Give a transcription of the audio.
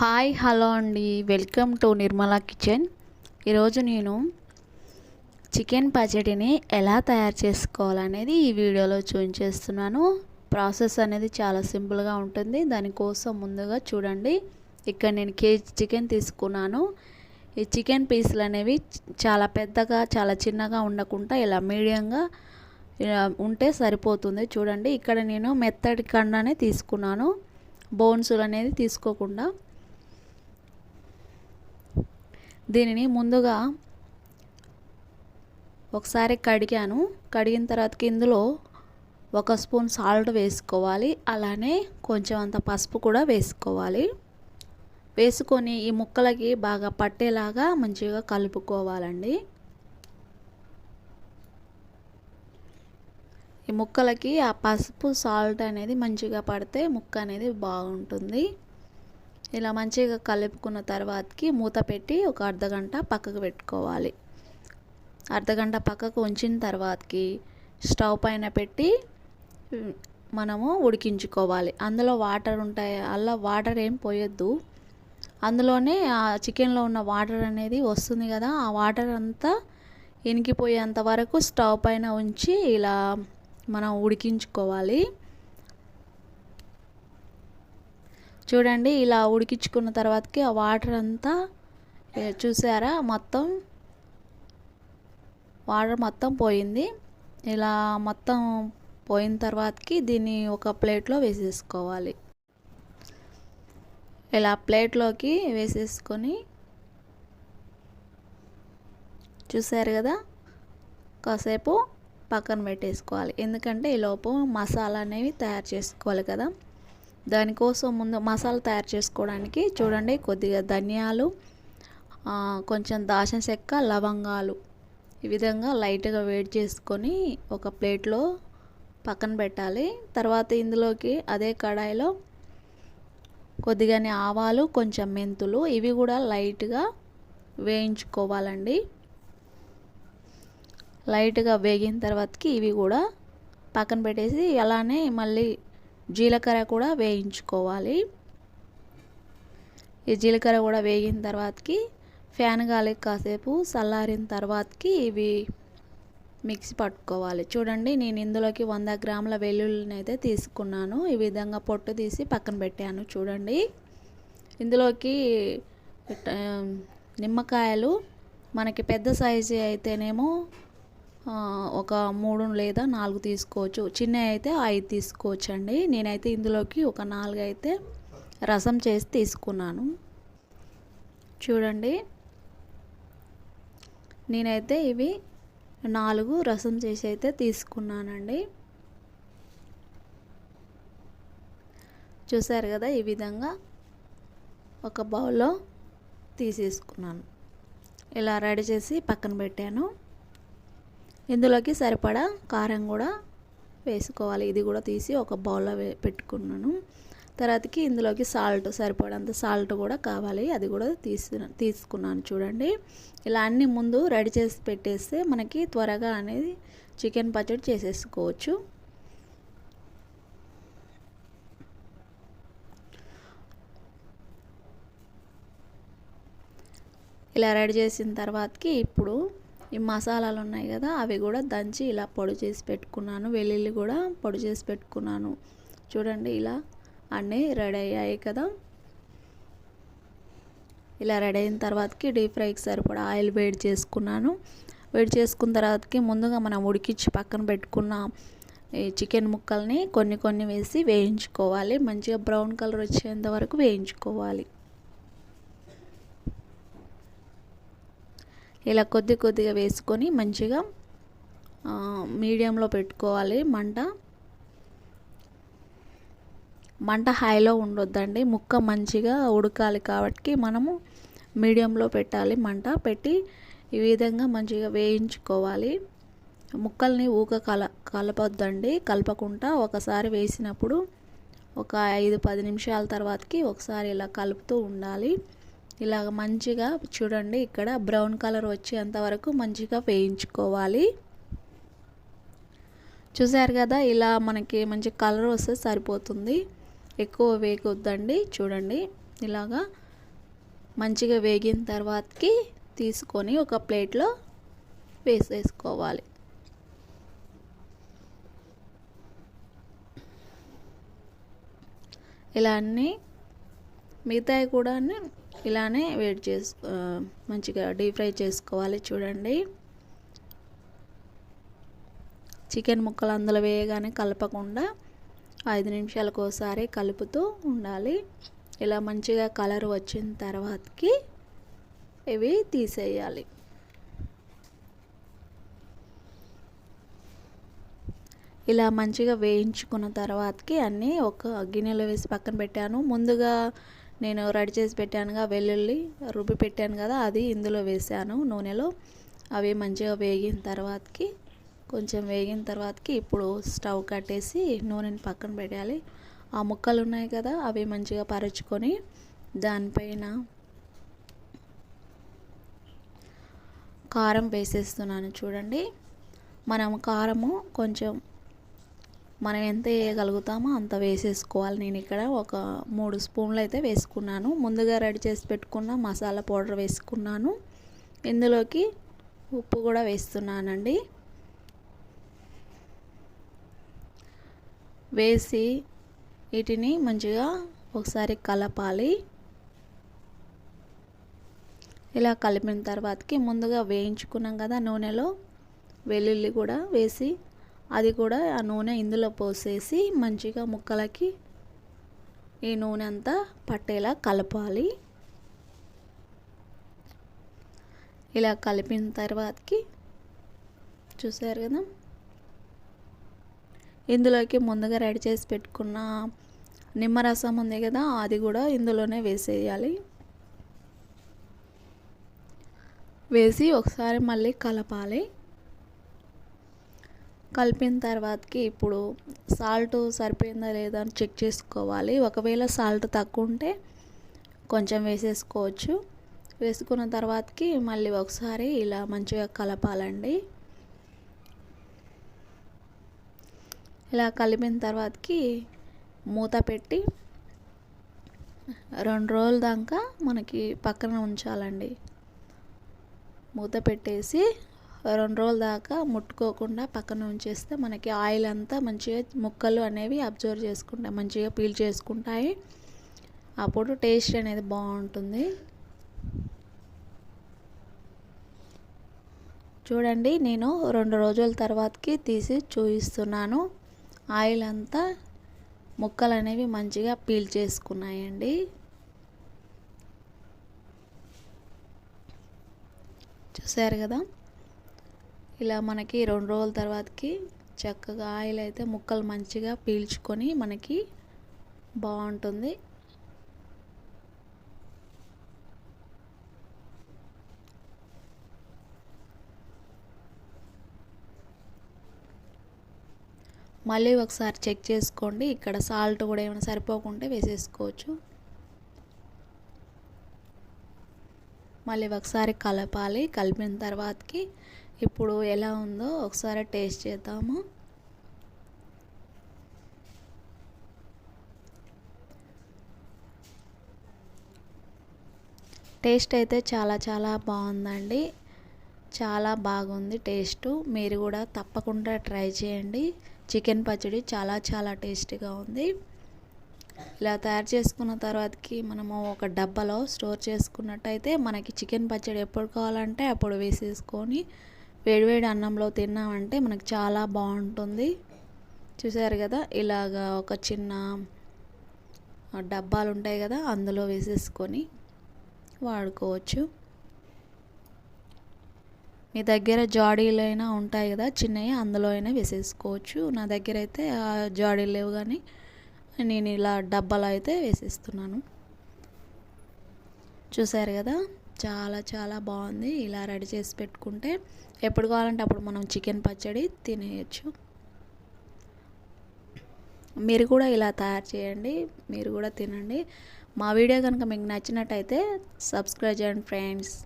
Hi hello అండి. Welcome to Nirmala kitchen. ఈరోజు నేను చికెన్ పచ్చడిని ఎలా తయారు చేసుకోవాలనేది ఈ వీడియోలో చూపించేస్తున్నాను. ప్రాసెస్ అనేది చాలా సింపుల్గా ఉంటుంది. దానికోసం ముందుగా చూడండి. ఇక్కడ నేను కేజీ చికెన్ తీసుకున్నాను. ఈ చికెన్ పీసులు అనేవి చాలా పెద్దగా చాలా చిన్నగా ఉండకుండా ఇలా మీడియంగా ఇలా ఉంటే సరిపోతుంది. చూడండి. ఇక్కడ నేను మెత్తడి కండనే తీసుకున్నాను. బోన్సులు అనేది తీసుకోకుండా. దీనిని ముందుగా ఒకసారి కడిగాను. కడిగిన తర్వాతకి ఇందులో ఒక స్పూన్ సాల్ట్ వేసుకోవాలి. అలానే కొంచెం అంత పసుపు కూడా వేసుకోవాలి. వేసుకొని ఈ ముక్కలకి బాగా పట్టేలాగా మంచిగా కలుపుకోవాలండి. ఈ ముక్కలకి ఆ పసుపు సాల్ట్ అనేది మంచిగా పడితే ముక్క అనేది బాగుంటుంది. ఇలా మంచిగా కలుపుకున్న తర్వాతకి మూత పెట్టి ఒక అర్ధగంట పక్కకు పెట్టుకోవాలి. అర్ధగంట పక్కకు ఉంచిన తర్వాతకి స్టవ్ పైన పెట్టి మనము ఉడికించుకోవాలి. అందులో వాటర్ ఉంటాయి. అలా వాటర్ ఏం పోయొద్దు. అందులోనే ఆ చికెన్లో ఉన్న వాటర్ అనేది వస్తుంది కదా ఆ వాటర్ అంతా ఇనికిపోయేంత వరకు స్టవ్ పైన ఉంచి ఇలా మనం ఉడికించుకోవాలి. చూడండి ఇలా ఉడికించుకున్న తర్వాతకి ఆ వాటర్ అంతా చూసారా? మొత్తం వాటర్ మొత్తం పోయింది. ఇలా మొత్తం పోయిన తర్వాతకి దీన్ని ఒక ప్లేట్లో వేసేసుకోవాలి. ఇలా ప్లేట్లోకి వేసేసుకొని చూసారు కదా? కాసేపు పక్కన పెట్టేసుకోవాలి. ఎందుకంటే ఈ లోపు మసాలా అనేవి తయారు చేసుకోవాలి కదా? దానికోసం ముందు మసాలా తయారు చేసుకోవడానికి చూడండి కొద్దిగా ధనియాలు కొంచెం దాచిన చెక్క లవంగాలు ఈ విధంగా లైట్గా వేడి చేసుకొని ఒక ప్లేట్లో పక్కన పెట్టాలి. తర్వాత ఇందులోకి అదే కడాయిలో కొద్దిగానే ఆవాలు కొంచెం మెంతులు ఇవి కూడా లైట్గా వేయించుకోవాలండి. లైట్గా వేగిన తర్వాతకి ఇవి కూడా పక్కన పెట్టేసి అలానే మళ్ళీ జీలకర్ర కూడా వేయించుకోవాలి. ఈ జీలకర్ర కూడా వేగిన తర్వాతకి ఫ్యాన్ గాలి కాసేపు చల్లారిన తర్వాతకి ఇవి మిక్సీ పట్టుకోవాలి. చూడండి నేను ఇందులోకి వంద గ్రాముల వెల్లుల్లిని అయితే తీసుకున్నాను. ఈ విధంగా పొట్టు తీసి పక్కన పెట్టాను చూడండి. ఇందులోకి నిమ్మకాయలు మనకి పెద్ద సైజు అయితేనేమో ఒక మూడు లేదా నాలుగు తీసుకోవచ్చు. చిన్న అయితే ఐదు తీసుకోవచ్చు అండి నేనైతే ఇందులోకి ఒక నాలుగు అయితే రసం చేసి తీసుకున్నాను. చూడండి. నేనైతే ఇవి నాలుగు రసం చేసి అయితే తీసుకున్నానండి. చూసారు కదా ఈ విధంగా ఒక బౌల్లో తీసేసుకున్నాను. ఇలా రెడీ చేసి పక్కన పెట్టాను. ఇందులోకి సరిపడా కారం కూడా వేసుకోవాలి. ఇది కూడా తీసి ఒక బౌల్లో పెట్టుకున్నాను. తర్వాతకి ఇందులోకి సాల్ట్ సరిపడంత సాల్ట్ కూడా కావాలి. అది కూడా తీసు తీసుకున్నాను చూడండి. ఇలా అన్ని ముందు రెడీ చేసి పెట్టేస్తే మనకి త్వరగా అనేది చికెన్ పచ్చడి చేసేసుకోవచ్చు. ఇలా రెడీ చేసిన తర్వాతకి ఇప్పుడు ఈ మసాలాలు ఉన్నాయి కదా అవి కూడా దంచి ఇలా పొడి చేసి పెట్టుకున్నాను. వెల్లుల్లి కూడా పొడి చేసి పెట్టుకున్నాను. చూడండి ఇలా అన్నీ రెడీ అయ్యాయి కదా. ఇలా రెడీ అయిన తర్వాతకి డీప్ ఫ్రైకి సరిపడా ఆయిల్ వేడి చేసుకున్నాను. వేడి చేసుకున్న తర్వాతకి ముందుగా మనం ఉడికించి పక్కన పెట్టుకున్న ఈ చికెన్ ముక్కల్ని కొన్ని కొన్ని వేసి వేయించుకోవాలి. మంచిగా బ్రౌన్ కలర్ వచ్చేంత వరకు వేయించుకోవాలి. ఇలా కొద్ది కొద్దిగా వేసుకొని మంచిగా మీడియంలో పెట్టుకోవాలి. మంట మంట హైలో ఉండొద్దండి. ముక్క మంచిగా ఉడకాలి కాబట్టి మనము మీడియంలో పెట్టాలి మంట. పెట్టి ఈ విధంగా మంచిగా వేయించుకోవాలి. ముక్కల్ని ఊక కల కలపొద్దండి. కలపకుండా ఒకసారి వేసినప్పుడు ఒక ఐదు పది నిమిషాల తర్వాతకి ఒకసారి ఇలా కలుపుతూ ఉండాలి. ఇలాగ మంచిగా చూడండి ఇక్కడ బ్రౌన్ కలర్ వచ్చేంత వరకు మంచిగా వేయించుకోవాలి. చూసారు కదా ఇలా మనకి మంచి కలర్ వస్తే సరిపోతుంది. ఎక్కువ వేగొద్దండి చూడండి. ఇలాగా మంచిగా వేగిన తర్వాతకి తీసుకొని ఒక ప్లేట్లో వేసేసుకోవాలి. ఇలా అన్నీ మిగతాయి కూడా ఇలానే వేడి చేసు మంచిగా డీప్ ఫ్రై చేసుకోవాలి చూడండి. చికెన్ ముక్కలు అందులో వేయగానే కలపకుండా ఐదు నిమిషాలకు ఒకసారి కలుపుతూ ఉండాలి. ఇలా మంచిగా కలర్ వచ్చిన తర్వాతకి ఇవి తీసేయాలి. ఇలా మంచిగా వేయించుకున్న తర్వాతకి అన్నీ ఒక గిన్నెలో వేసి పక్కన పెట్టాను. ముందుగా నేను రెడీ చేసి పెట్టానుగా వెల్లుల్లి రుబ్బి పెట్టాను కదా అది ఇందులో వేసాను నూనెలో. అవి మంచిగా వేగిన తర్వాతకి కొంచెం వేగిన తర్వాతకి ఇప్పుడు స్టవ్ కట్టేసి నూనెని పక్కన పెట్టాలి. ఆ ముక్కలు ఉన్నాయి కదా అవి మంచిగా పరుచుకొని దానిపైన కారం వేసేస్తున్నాను చూడండి. మనం కారము కొంచెం మనం ఎంత వేయగలుగుతామో అంత వేసేసుకోవాలి. నేను ఇక్కడ ఒక మూడు స్పూన్లు అయితే వేసుకున్నాను. ముందుగా రెడీ చేసి పెట్టుకున్న మసాలా పౌడర్ వేసుకున్నాను. ఇందులోకి ఉప్పు కూడా వేస్తున్నానండి. వేసి వీటిని మంచిగా ఒకసారి కలపాలి. ఇలా కలిపిన తర్వాతకి ముందుగా వేయించుకున్నాం కదా నూనెలో వెల్లుల్లి కూడా వేసి అది కూడా ఆ నూనె ఇందులో పోసేసి మంచిగా ముక్కలకి ఈ నూనె అంతా పట్టేలా కలపాలి. ఇలా కలిపిన తర్వాతకి చూసారు కదా? ఇందులోకి ముందుగా రెడీ చేసి పెట్టుకున్న నిమ్మరసం ఉంది కదా అది కూడా ఇందులోనే వేసేయాలి. వేసి ఒకసారి మళ్ళీ కలపాలి. కలిపిన తర్వాతకి ఇప్పుడు సాల్ట్ సరిపోయిందా లేదా అని చెక్ చేసుకోవాలి. ఒకవేళ సాల్ట్ తక్కువ ఉంటే కొంచెం వేసేసుకోవచ్చు. వేసుకున్న తర్వాతకి మళ్ళీ ఒకసారి ఇలా మంచిగా కలపాలండి. ఇలా కలిపిన తర్వాతకి మూత పెట్టి రెండు రోజుల దాకా మనకి పక్కన ఉంచాలండి. మూత పెట్టేసి రెండు రోజుల దాకా ముట్టుకోకుండా పక్కన ఉంచేస్తే మనకి ఆయిల్ అంతా మంచిగా ముక్కలు అనేవి అబ్జర్వ్ చేసుకుంటాయి మంచిగా పీల్ చేసుకుంటాయి. అప్పుడు టేస్ట్ అనేది బాగుంటుంది. చూడండి నేను రెండు రోజుల తర్వాతకి తీసి చూపిస్తున్నాను. ఆయిల్ అంతా ముక్కలు అనేవి మంచిగా పీల్ చేసుకున్నాయండి. చూసారు కదా? ఇలా మనకి రెండు రోజుల తర్వాతకి చక్కగా ఆయిల్ అయితే ముక్కలు మంచిగా పీల్చుకొని మనకి బాగుంటుంది. మళ్ళీ ఒకసారి చెక్ చేసుకోండి. ఇక్కడ సాల్ట్ కూడా ఏమైనా సరిపోకుంటే వేసేసుకోవచ్చు. మళ్ళీ ఒకసారి కలపాలి. కలిపిన తర్వాతకి ఇప్పుడు ఎలా ఉందో ఒకసారి టేస్ట్ చేద్దాము. టేస్ట్ అయితే చాలా చాలా బాగుందండి. చాలా బాగుంది టేస్ట్. మీరు కూడా తప్పకుండా ట్రై చేయండి. చికెన్ పచ్చడి చాలా చాలా టేస్టీగా ఉంది. ఇలా తయారు చేసుకున్న తర్వాతకి మనము ఒక డబ్బాలో స్టోర్ చేసుకున్నట్టయితే మనకి చికెన్ పచ్చడి ఎప్పుడు కావాలంటే అప్పుడు వేసేసుకొని వేడివేడి అన్నంలో తిన్నామంటే మనకు చాలా బాగుంటుంది. చూసారు కదా? ఇలాగా ఒక చిన్న డబ్బాలు ఉంటాయి కదా? అందులో వేసేసుకొని వాడుకోవచ్చు. మీ దగ్గర జాడీలు అయినా ఉంటాయి కదా? చిన్నవి అందులో అయినా వేసేసుకోవచ్చు. నా దగ్గర అయితే జాడీలు లేవు కానీ నేను ఇలా డబ్బాలో అయితే వేసేస్తున్నాను. చూసారు కదా? చాలా చాలా బాగుంది. ఇలా రెడీ చేసి పెట్టుకుంటే ఎప్పుడు కావాలంటే అప్పుడు మనం చికెన్ పచ్చడి తినేయచ్చు. మీరు కూడా ఇలా తయారు చేయండి. మీరు కూడా తినండి. మా వీడియో కనుక మీకు నచ్చినట్టయితే సబ్స్క్రైబ్ చేయండి ఫ్రెండ్స్.